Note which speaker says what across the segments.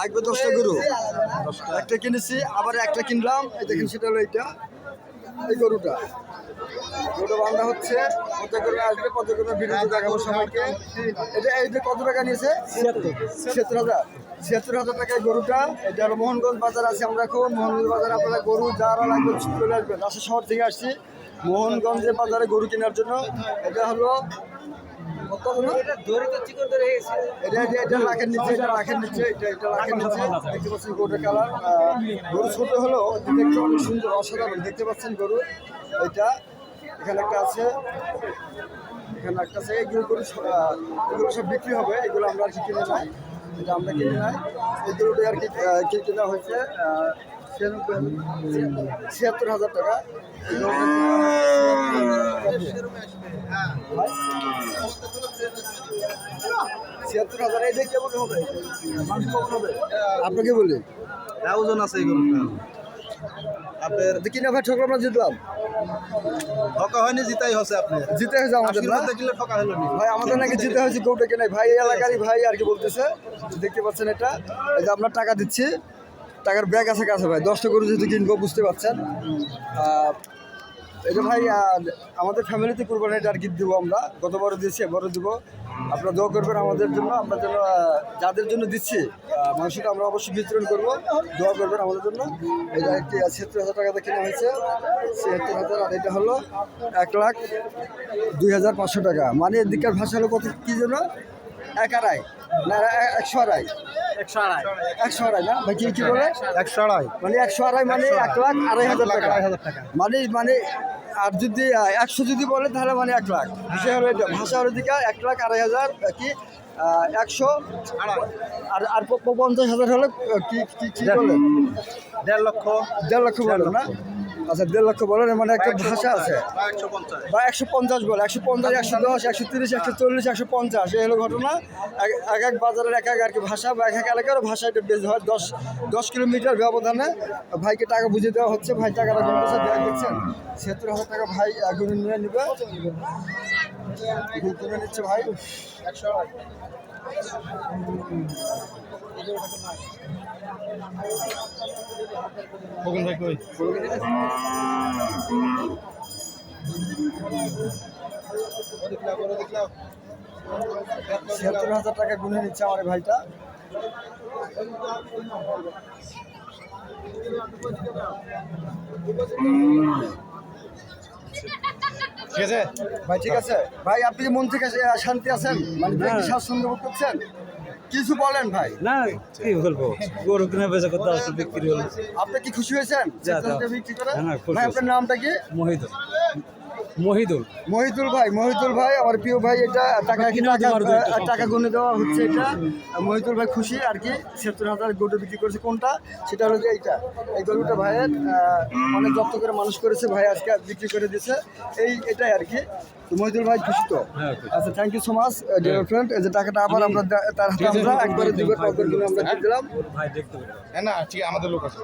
Speaker 1: লাগবে দশটা গরু। একটা কিনেছি আবার একটা কিনলাম এই দেখেন সেটা হলো এইটা। এই গরুটা। গরুটা বান্ধা হচ্ছে কত করে আসবে কত ভিডিও দেখাবো সবাইকে। এটা এই যে কত টাকা নিয়েছে? ছিয়াত্তর। হাজার। ছিয়াত্তর হাজার টাকায় গরুটা। এটা হলো মোহনগঞ্জ বাজার আছে আমরা এখন। মোহনগঞ্জ বাজারে আপনারা গরু যারা লাগবে চলে আসবেন। রাজশাহী শহর থেকে আসছি। মোহনগঞ্জের বাজারে গরু কেনার জন্য। এটা হলো কত হলো? এটা এটা এটা লাখের নিচে এটা লাখের নিচে এটা এটা লাখের নিচে। দেখতে পাচ্ছেন গরুটার কালার। গরু ছোট হলেও দেখতে অনেক সুন্দর অসাধারণ। দেখতে পাচ্ছেন গরু এটা এখানে একটা আছে। এখানে একটা আছে। এগুলো গরু এগুলো সব বিক্রি হবে। এগুলো আমরা আর কি কিনে নাই। এটা আমরা কিনে নাই। এই গরুটা আর কি আহ, কি হয়েছে। ছিয়াত্তর হাজার টাকা। ছিয়াত্তর হাজার এটা কেমন হবে? আপনাকে বলি।
Speaker 2: হ্যাঁ ওজন আছে গরুটা আপনার
Speaker 1: কিনা ভাই ঠকলাম না জিতলাম?
Speaker 2: ঠকা হয়নি জিতাই হচ্ছে আপনার।
Speaker 1: জিতে হয়েছে আমাদের না?
Speaker 2: কিলো ঠকা হলো নি।
Speaker 1: ভাই আমাদের নাকি জিতে হয়েছে গৌটা কেনাই ভাই এলাকারই ভাই আর কি বলতেছে। দেখতে পাচ্ছেন এটা। এই যে আমরা টাকা দিচ্ছি। টাকার ব্যাগ আছে কাছে ভাই, দশটা গরু যদি কিনবো, বুঝতে পারছেন। এটা ভাই আমাদের ফ্যামিলিতে কুরবানি এটা আর কি দেবো আমরা। গতবারও দিয়েছি, এবারও দেবো। আপনারা দোয়া করবেন আমাদের জন্য, আমরা যেন যাদের জন্য দিচ্ছি মাংসটা আমরা অবশ্যই বিতরণ করব। দোয়া করবেন আমাদের জন্য। এটা একটি ছিয়াত্তর হাজার টাকাতে কেনা হয়েছে। ছিয়াত্তর হাজার, আর এটা হলো এক লাখ দুই হাজার পাঁচশো টাকা। মানে এদিকের ভাষা হলো কত, কী জন্য এক আড়াই, না একশো আড়াই।
Speaker 2: একশো আড়াই।
Speaker 1: একশো আড়াই না? ভাই কি কি বলে?
Speaker 2: একশো আড়াই।
Speaker 1: মানে একশো আড়াই মানে এক লাখ আড়াই। হাজার টাকা।
Speaker 2: আড়াই হাজার টাকা।
Speaker 1: মানে মানে আর যদি একশো যদি বলে তাহলে মানে এক লাখ। বিষয় হলো ভাষা হলো দিকে এক লাখ আড়াই হাজার কি একশো। আর আর পঞ্চাশ হাজার হলে কি কি কি
Speaker 2: দেড় লক্ষ।
Speaker 1: দেড় লক্ষ বলেন না? আচ্ছা দেড় লক্ষ বলেন মানে একটা ভাষা আছে।
Speaker 2: বা একশো পঞ্চাশ
Speaker 1: একশো বলে একশো পঞ্চাশ একশো দশ একশো তিরিশ একশো চল্লিশ একশো পঞ্চাশ এই হলো ঘটনা। এক- এক বাজারের এক এক আর কি ভাষা বা এক এক এলাকার ভাষা এটা বেশ হয়। দশ দশ কিলোমিটার ব্যবধানে ভাইকে টাকা বুঝিয়ে দেওয়া হচ্ছে। ভাই টাকাটা গুনতেছে ব্যাগ দিচ্ছেন ছিয়াত্তর হাজার টাকা ভাই গুনে নিয়ে নেবে। নিচ্ছে ভাই।
Speaker 2: খোকন ভাই কই
Speaker 1: ছিয়াত্তর হাজার টাকা গুনে নিচ্ছে আমার ভাইটা।
Speaker 2: ঠিক আছে?
Speaker 1: ভাই ঠিক আছে? ভাই আপনি কি মন থেকে শান্তি আছেন মানে কি স্বাচ্ছন্দ্য বোধ করছেন? কিছু বলেন ভাই।
Speaker 3: না কি বলব? গরু কিনে বেচা করতে আসলে বিক্রি হলো।
Speaker 1: আপনি কি খুশি হয়েছেন? বিক্রি করে?
Speaker 3: হ্যাঁ,
Speaker 1: আপনার নামটা কি?
Speaker 3: মহিদুল। মহিদুল।
Speaker 1: মহিদুল ভাই মহিদুল ভাই আমার প্রিয় ভাই এটা টাকা
Speaker 3: কিনা
Speaker 1: টাকা টাকা গুনে দেওয়া হচ্ছে এটা। মহিদুল ভাই খুশি আর কি সত্তর হাজার গরু বিক্রি করেছে। কোনটা? সেটা হলো যে এইটা। এই গরুটা ভাইয়ের অনেক যত্ন করে মানুষ করেছে ভাই আজকে বিক্রি করে দিয়েছে। এই এটাই আর কি। মহিদুল ভাই খুশি তো?
Speaker 3: হ্যাঁ,
Speaker 1: আচ্ছা thank you so much dear friend এই যে টাকাটা আবার আমরা তার হাতে আমরা একবারে দুবার টগর কিনে আমরা দিয়ে দিলাম।
Speaker 3: ভাই দেখতে পারো
Speaker 2: না ঠিক আমাদের লোক আছে।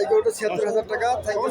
Speaker 1: এই গরুটা ছিয়াত্তর হাজার টাকা থ্যাংক ইউ